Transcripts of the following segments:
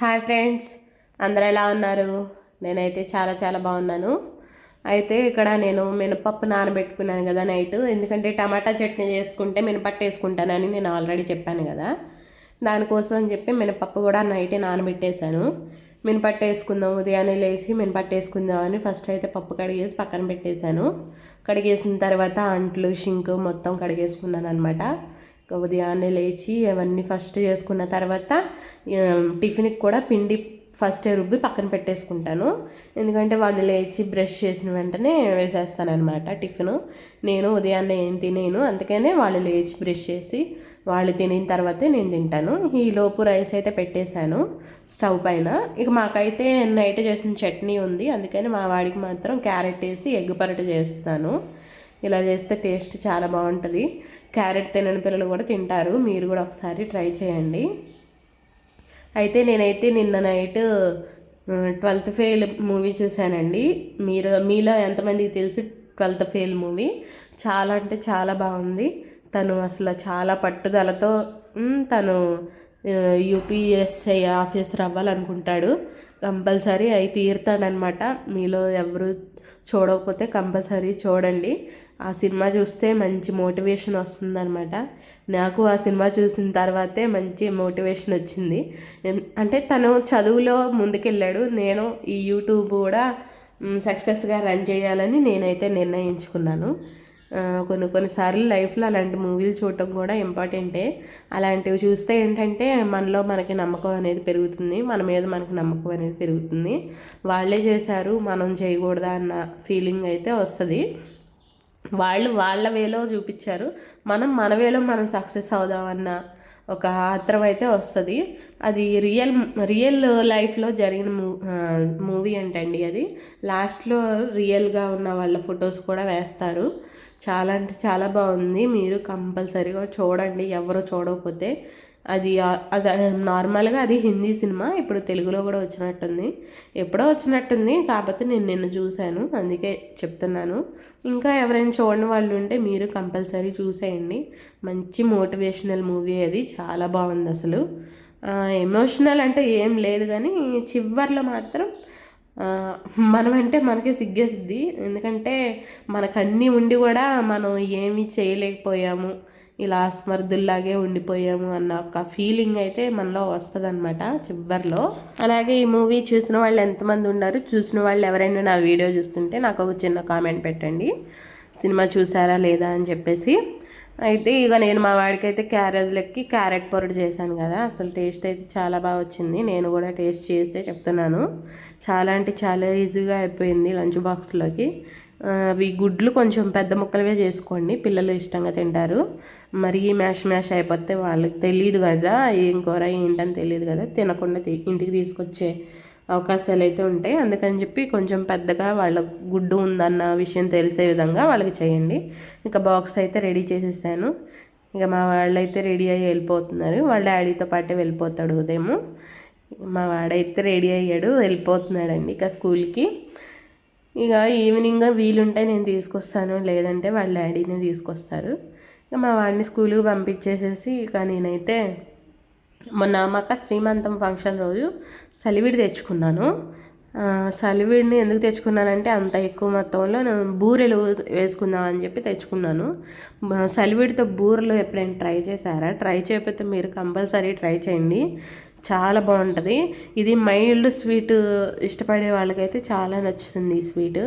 Hi friends అందరు ఎలా ఉన్నారు? నేనైతే చాలా చాలా బాగున్నాను. అయితే ఇక్కడ నేను మినపప్పు నానబెట్టుకున్నాను కదా నైట్. ఎందుకంటే టమాటా చట్నీ చేసుకుంటే మినపట్టు వేసుకుంటానని నేను ఆల్రెడీ చెప్పాను కదా. దానికోసం అని చెప్పి మినపప్పు కూడా నైటే నానబెట్టేశాను. మినపట్టు వేసుకుందాం ఉదయాన్నే లేచి మినపట్టు వేసుకుందాం అని ఫస్ట్ అయితే పప్పు కడిగేసి పక్కన పెట్టేశాను. కడిగేసిన తర్వాత అంట్లు షింకు మొత్తం కడిగేసుకున్నాను అనమాట ఉదయాన్నే లేచి అవన్నీ ఫస్ట్ చేసుకున్న తర్వాత టిఫిన్కి కూడా పిండి ఫస్ట్ రుబ్బి పక్కన పెట్టేసుకుంటాను. ఎందుకంటే వాళ్ళు లేచి బ్రష్ చేసిన వెంటనే వేసేస్తాను అనమాట టిఫిన్. నేను ఉదయాన్నే ఏం తినేను అందుకనే వాళ్ళు లేచి బ్రష్ చేసి వాళ్ళు తినిన తర్వాతే నేను తింటాను. ఈ లోపు రైస్ అయితే పెట్టేశాను స్టవ్ పైన. ఇక మాకైతే నైట్ చేసిన చట్నీ ఉంది అందుకని మా వాడికి మాత్రం క్యారెట్ వేసి ఎగ్ పరట చేస్తాను. ఇలా చేస్తే టేస్ట్ చాలా బాగుంటుంది. క్యారెట్ తినని పిల్లలు కూడా తింటారు. మీరు కూడా ఒకసారి ట్రై చేయండి. అయితే నేనైతే నిన్న నైట్ ట్వెల్త్ ఫెయిల్ మూవీ చూశానండి. మీరు మీలో ఎంతమందికి తెలుసు ట్వెల్త్ ఫెయిల్ మూవీ? చాలా అంటే చాలా బాగుంది. తను అసలు చాలా పట్టుదలతో తను యూపీఎస్ఐ ఆఫీసర్ అవ్వాలనుకుంటాడు. కంపల్సరీ అయి తీరుతాడనమాట మీలో ఎవరు చూడకపోతే కంపల్సరీ చూడండి. ఆ సినిమా చూస్తే మంచి మోటివేషన్ వస్తుందన్నమాట. నాకు ఆ సినిమా చూసిన తర్వాతే మంచి మోటివేషన్ వచ్చింది. అంటే తను చదువులో ముందుకెళ్ళాడు. నేను ఈ యూట్యూబ్ కూడా సక్సెస్గా రన్ చేయాలని నేనైతే నిర్ణయించుకున్నాను. కొన్ని కొన్నిసార్లు లైఫ్లో అలాంటి మూవీలు చూడటం కూడా ఇంపార్టెంటే. అలాంటివి చూస్తే ఏంటంటే మనలో మనకి నమ్మకం అనేది పెరుగుతుంది. మన మీద మనకి నమ్మకం అనేది పెరుగుతుంది. వాళ్ళే చేశారు మనం చేయకూడదా అన్న ఫీలింగ్ అయితే వస్తుంది. వాళ్ళు వాళ్ళ వేలో చూపించారు. మనం మన వేలో మనం సక్సెస్ అవుదామన్న ఒక ఆత్రం అయితే వస్తుంది. అది రియల్ రియల్ లైఫ్లో జరిగిన మూ మూవీ అంటండి అది. లాస్ట్లో రియల్గా ఉన్న వాళ్ళ ఫొటోస్ కూడా వేస్తారు. చాలా అంటే చాలా బాగుంది. మీరు కంపల్సరీగా చూడండి. ఎవరు చూడకపోతే అది అది నార్మల్గా అది హిందీ సినిమా. ఇప్పుడు తెలుగులో కూడా వచ్చినట్టుంది. ఎప్పుడో వచ్చినట్టుంది. కాకపోతే నేను నిన్న చూశాను. అందుకే చెప్తున్నాను. ఇంకా ఎవరైనా చూడని వాళ్ళు ఉంటే మీరు కంపల్సరీ చూసేయండి. మంచి మోటివేషనల్ మూవీ అది. చాలా బాగుంది అసలు. ఎమోషనల్ అంటే ఏం లేదు కానీ చివర్లో మాత్రం మనమంటే మనకే సిగ్గేస్తుంది ఎందుకంటే మనకన్నీ ఉండి కూడా మనం ఏమీ చేయలేకపోయాము. ఇలా అస్మర్థుల్లాగే ఉండిపోయాము అన్న ఒక ఫీలింగ్ అయితే మనలో వస్తుంది అనమాట చివరిలో. అలాగే ఈ మూవీ చూసిన వాళ్ళు ఎంతమంది ఉన్నారు? చూసిన వాళ్ళు ఎవరైనా నా వీడియో చూస్తుంటే నాకు ఒక చిన్న కామెంట్ పెట్టండి. సినిమా చూసారా లేదా అని చెప్పేసి. అయితే ఇక నేను మా వాడికి అయితే క్యారెట్ పొరడు చేశాను కదా. అసలు టేస్ట్ అయితే చాలా బాగా వచ్చింది. నేను కూడా టేస్ట్ చేస్తే చెప్తున్నాను. చాలా అంటే చాలా ఈజీగా అయిపోయింది లంచ్ బాక్స్లోకి. అవి గుడ్లు కొంచెం పెద్ద ముక్కలుగా చేసుకోండి. పిల్లలు ఇష్టంగా తింటారు. మరి మ్యాష్ మ్యాష్ అయిపోతే వాళ్ళకి తెలియదు కదా. ఏం కూర ఏంటని తెలియదు కదా. తినకుండా ఇంటికి తీసుకొచ్చే అవకాశాలు అయితే ఉంటాయి. అందుకని చెప్పి కొంచెం పెద్దగా వాళ్ళ గుడ్డు ఉందన్న విషయం తెలిసే విధంగా వాళ్ళకి చేయండి. ఇంకా బాక్స్ అయితే రెడీ చేసేసాను. ఇక మా వాళ్ళైతే రెడీ అయ్యి వెళ్ళిపోతున్నారు. వాళ్ళ డాడీతో పాటే వెళ్ళిపోతాడు ఉదయం. మా వాడైతే రెడీ అయ్యాడు వెళ్ళిపోతున్నాడండి ఇక స్కూల్కి. ఇక ఈవినింగ్ వీలుంటే నేను తీసుకొస్తాను లేదంటే వాళ్ళ డాడీనే తీసుకొస్తారు. ఇక మా వాడిని స్కూల్కి పంపించేసేసి ఇక నేనైతే మొన్న అమ్మక్క శ్రీమంతం ఫంక్షన్ రోజు సలివిడి తెచ్చుకున్నాను. సలివిడిని ఎందుకు తెచ్చుకున్నానంటే అంత ఎక్కువ మొత్తంలో నేను బూరెలు వేసుకుందాం అని చెప్పి తెచ్చుకున్నాను. సలివిడితో బూరెలు ఎప్పుడైనా ట్రై చేశారా? ట్రై చేయకపోతే మీరు కంపల్సరీ ట్రై చేయండి. చాలా బాగుంటుంది. ఇది మైల్డ్ స్వీట్ ఇష్టపడే వాళ్ళకైతే చాలా నచ్చుతుంది ఈ స్వీట్.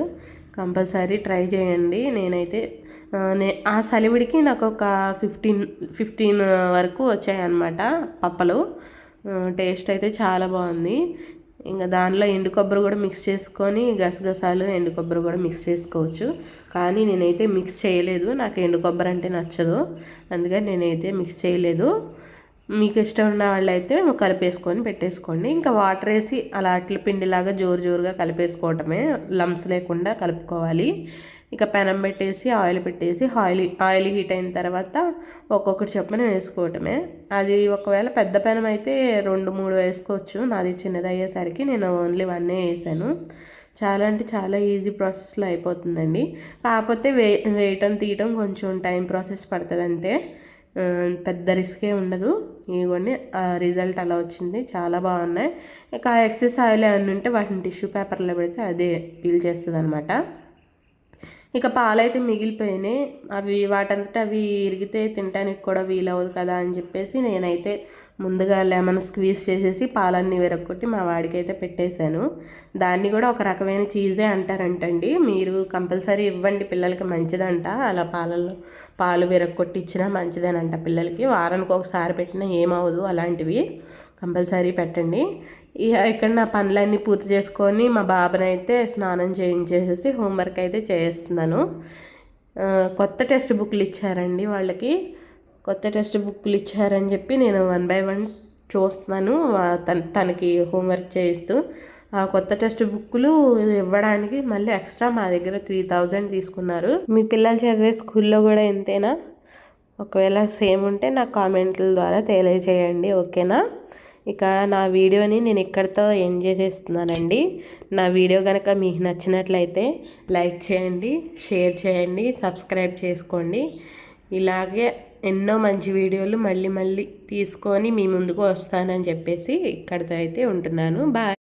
కంపల్సరీ ట్రై చేయండి. నేనైతే ఆ, నే ఆ సలివిడికి నాకు ఒక ఫిఫ్టీన్ ఫిఫ్టీన్ వరకు వచ్చాయన్నమాట పప్పలు. టేస్ట్ అయితే చాలా బాగుంది. ఇంకా దానిలో ఎండు కొబ్బరి కూడా మిక్స్ చేసుకొని గసగసాలు ఎండు కొబ్బరి కూడా మిక్స్ చేసుకోవచ్చు. కానీ నేనైతే మిక్స్ చేయలేదు. నాకు ఎండు కొబ్బరి అంటే నచ్చదు. అందుకని నేనైతే మిక్స్ చేయలేదు. మీకు ఇష్టం ఉన్న వాళ్ళైతే కలిపేసుకొని పెట్టేసుకోండి. ఇంకా వాటర్ వేసి అలా అట్ల పిండిలాగా జోరు జోరుగా కలిపేసుకోవటమే లంప్స్ లేకుండా కలుపుకోవాలి. ఇక పెనం పెట్టేసి ఆయిల్ పెట్టేసి ఆయిల్ ఆయిల్ హీట్ అయిన తర్వాత ఒక్కొక్కటి చొప్పున వేసుకోవటమే. అది ఒకవేళ పెద్ద పెనం అయితే రెండు మూడు వేసుకోవచ్చు. నాది చిన్నది అయ్యేసరికి నేను ఓన్లీ వన్నే వేసాను. చాలా అంటే చాలా ఈజీ ప్రాసెస్లో అయిపోతుందండి. కాకపోతే వే వేయటం తీయటం కొంచెం టైం ప్రాసెస్ పడుతుంది అంతే పెద్ద రిస్కే ఉండదు. ఇవన్నీ ఆ రిజల్ట్ అలా వచ్చింది. చాలా బాగున్నాయి. ఇక ఎక్సెస్ ఆయిల్ ఏమైనా ఉంటే వాటిని టిష్యూ పేపర్లో పెడితే అదే పీల్ చేస్తుంది అనమాట ఇక పాలైతే మిగిలిపోయినాయి. అవి వాటంతట అవి ఇరిగితే తినడానికి కూడా వీలవదు కదా అని చెప్పేసి నేనైతే ముందుగా లెమన్ స్క్వీజ్ చేసేసి పాలన్నీ విరగొట్టి మా వాడికి అయితే పెట్టేశాను. దాన్ని కూడా ఒక రకమైన చీజే అంటారంటండి. మీరు కంపల్సరీ ఇవ్వండి పిల్లలకి మంచిదంట. అలా పాలల్లో పాలు విరగొట్టి ఇచ్చినా మంచిదేనంట పిల్లలకి. వారానికి ఒకసారి పెట్టినా ఏమవదు అలాంటివి. కంపల్సరీ పెట్టండి. ఇక్కడ నా పనులన్నీ పూర్తి చేసుకొని మా బాబుని అయితే స్నానం చేయించేసేసి హోంవర్క్ అయితే చేస్తున్నాను కొత్త టెక్స్ట్ బుక్లు ఇచ్చారండి వాళ్ళకి. కొత్త టెక్స్ట్ బుక్లు ఇచ్చారని చెప్పి నేను వన్ బై వన్ చూస్తున్నాను. తన తనకి హోంవర్క్ చేయిస్తూ. ఆ కొత్త టెక్స్ట్ బుక్లు ఇవ్వడానికి మళ్ళీ ఎక్స్ట్రా మా దగ్గర త్రీ థౌజండ్ తీసుకున్నారు. మీ పిల్లలు చదివే స్కూల్లో కూడా ఎంతేనా ఒకవేళ సేమ్ ఉంటే నా కామెంట్ల ద్వారా తెలియజేయండి ఓకేనా? ఇక నా వీడియోని నేను ఇక్కడితో ఎండ్ చేసేస్తున్నానండి. నా వీడియో కనుక మీకు నచ్చినట్లయితే లైక్ చేయండి షేర్ చేయండి సబ్స్క్రైబ్ చేసుకోండి. ఇలాగే ఎన్నో మంచి వీడియోలు మళ్ళీ మళ్ళీ తీసుకొని మీ ముందుకు వస్తానని చెప్పేసి ఇక్కడితో అయితే ఉంటున్నాను. బాయ్.